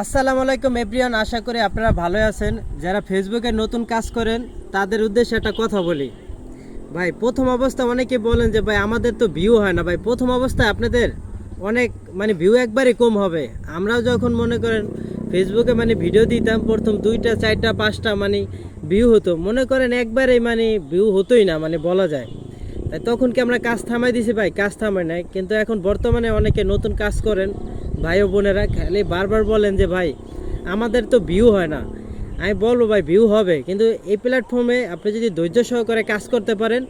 আসসালামু আলাইকুম, এভরিওয়ান, আশা করি আপনারা ভালো আছেন। যারা ফেসবুকে নতুন কাজ করেন, তাদের উদ্দেশ্যে একটা কথা বলি। ভাই, প্রথম অবস্থা অনেকে বলেন যে, ভাই, আমাদের তো ভিউ হয় না। ভাই, প্রথম অবস্থায় আপনাদের অনেক মানে ভিউ একবারই কম হবে। আমরাও যখন মনে করেন ফেসবুকে মানে ভিডিও দিতাম, প্রথম দুইটা, চারটা, পাঁচটা মানে ভিউ হতো। মনে করেন একবারেই মানে ভিউ হতোই না মানে বলা যায়। তাই তখন কি আমরা কাজ থামাই দিছি? ভাই, কাজ থামাই নাই। কিন্তু এখন বর্তমানে অনেকে নতুন কাজ করেন ভাই ও বোনেরা খালি বারবার বলেন যে, ভাই, আমাদের তো ভিউ হয় না। আমি বলব, ভাই ভিউ হবে। কিন্তু এই প্ল্যাটফর্মে আপনি যদি ধৈর্য সহকারে কাজ করতে পারেন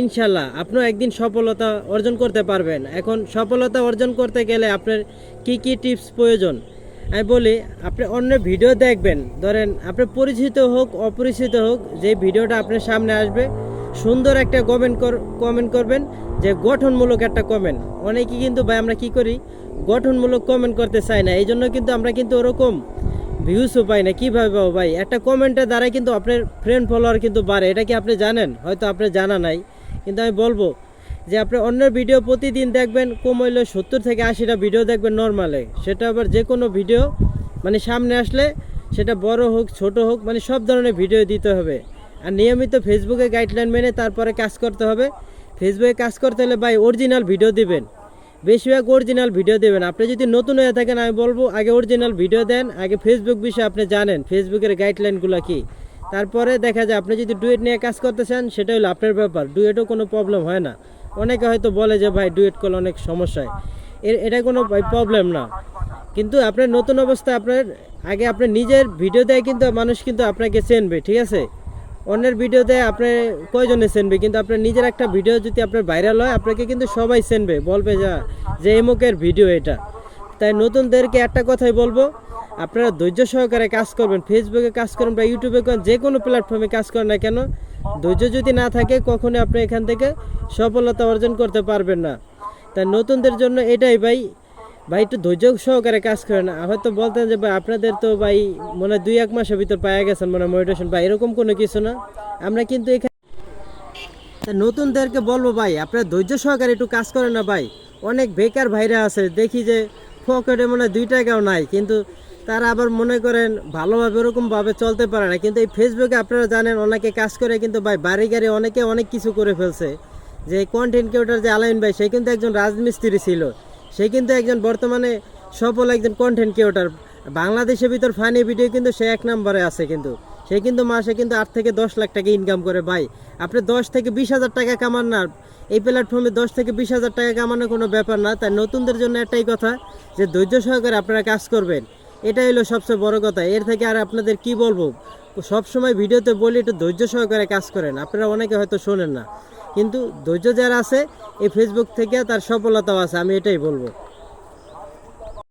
ইনশাল্লাহ আপনিও একদিন সফলতা অর্জন করতে পারবেন। এখন সফলতা অর্জন করতে গেলে আপনার কি কি টিপস প্রয়োজন? আমি বলি, আপনি অন্য ভিডিও দেখবেন। ধরেন, আপনি পরিচিত হোক, অপরিচিত হোক, যে ভিডিওটা আপনার সামনে আসবে সুন্দর একটা কমেন্ট কর কমেন্ট করবেন যে গঠনমূলক একটা কমেন্ট অনেকে কিন্তু ভাই আমরা কি করি? গঠনমূলক কমেন্ট করতে চাই না। এই জন্য কিন্তু আমরা কিন্তু ওরকম ভিউসও পাই না। কীভাবে পাবো ভাই? একটা কমেন্টের দ্বারা কিন্তু আপনার ফ্রেন্ড ফলোয়ার কিন্তু বাড়ে। এটা কি আপনি জানেন? হয়তো আপনার জানা নাই। কিন্তু আমি বলব যে আপনি অন্যের ভিডিও প্রতিদিন দেখবেন, কম হইলে সত্তর থেকে আশিটা ভিডিও দেখবেন নর্মালে সেটা আবার যে কোনো ভিডিও মানে সামনে আসলে সেটা বড় হোক, ছোট হোক মানে সব ধরনের ভিডিও দিতে হবে। আর নিয়মিত ফেসবুকে গাইডলাইন মেনে তারপরে কাজ করতে হবে। ফেসবুকে কাজ করতে হলে ভাই অরিজিনাল ভিডিও দিবেন। বেশিরভাগ অরিজিনাল ভিডিও দেবেন। আপনি যদি নতুন হয়ে থাকেন, আমি বলব, আগে অরিজিনাল ভিডিও দেন, আগে ফেসবুক বিষয়ে আপনি জানেন ফেসবুকের গাইডলাইনগুলো কি। তারপরে দেখা যায়, আপনি যদি ডুয়েট নিয়ে কাজ করতে চান, সেটা হলো আপনার ব্যাপার। ডুয়েটও কোনো প্রবলেম হয় না। অনেকে হয়তো বলে যে, ভাই ডুয়েট করলে অনেক সমস্যা হয়। এর, এটা কোনো প্রবলেম না। কিন্তু আপনার নতুন অবস্থা আপনার, আগে আপনার নিজের ভিডিও দেয় কিন্তু মানুষ কিন্তু আপনাকে চেনবে, ঠিক আছে? অন্যের ভিডিওতে আপনি কয়জনে চেনবে কিন্তু আপনার নিজের একটা ভিডিও যদি আপনার ভাইরাল হয়, আপনাকে কিন্তু সবাই চেনবে বলবে যা, যে এমুকের ভিডিও এটা। তাই নতুনদেরকে একটা কথাই বলব, আপনারা ধৈর্য সহকারে কাজ করবেন। ফেসবুকে কাজ করেন বা ইউটিউবে করেন যে কোনো প্ল্যাটফর্মে কাজ করেন না কেন, ধৈর্য যদি না থাকে কখনো আপনি এখান থেকে সফলতা অর্জন করতে পারবেন না। তাই নতুনদের জন্য এটাই ভাই ভাই, একটু ধৈর্য সহকারে কাজ করেন। হয়তো বলতেন যে, ভাই, আপনাদের তো ভাই মনে হয় দুই, এক মাসের ভিতর পাওয়া গেছেন মনে হয় মোটিভেশন ভাই, এরকম কোনো কিছু না। আমরা কিন্তু এখানে নতুনদেরকে বলব, ভাই, আপনারা ধৈর্য সহকারে একটু কাজ করেন না, ভাই। অনেক বেকার ভাইরা আছে, দেখি যে পকেটে মনে হয় দুই টাকাও নাই, কিন্তু তারা আবার মনে করেন ভালোভাবে, ওরকমভাবে চলতে পারে না। কিন্তু এই ফেসবুকে আপনারা জানেন, অনেকে কাজ করে, কিন্তু ভাই, বাড়ি গাড়ি অনেকে অনেক কিছু করে ফেলছে। যে কন্টেন্ট ক্রিয়েটর যে আলাইন ভাই, সে কিন্তু একজন রাজমিস্ত্রি ছিল। সে কিন্তু একজন বর্তমানে সফল একজন কন্টেন্ট ক্রিয়েটর বাংলাদেশের ভিতর ফানি ভিডিও কিন্তু সে এক নম্বরে আছে কিন্তু। সে কিন্তু মাসে কিন্তু আট থেকে দশ লাখ টাকা ইনকাম করে ভাই। আপনি দশ থেকে বিশ হাজার টাকা কামান না। এই প্ল্যাটফর্মে দশ থেকে বিশ হাজার টাকা কামানো কোনো ব্যাপার না। তাই নতুনদের জন্য একটাই কথা যে ধৈর্য সহকারে আপনারা কাজ করবেন। এটাই হলো সবচেয়ে বড় কথা। এর থেকে আর আপনাদের কি বলব? সবসময় ভিডিওতে বলি, একটু ধৈর্য সহকারে কাজ করেন। আপনারা অনেকে হয়তো শোনেন না। কিন্তু ধৈর্য যারা আছে, এই ফেসবুক থেকে তার সফলতাও আছে, আমি এটাই বলব।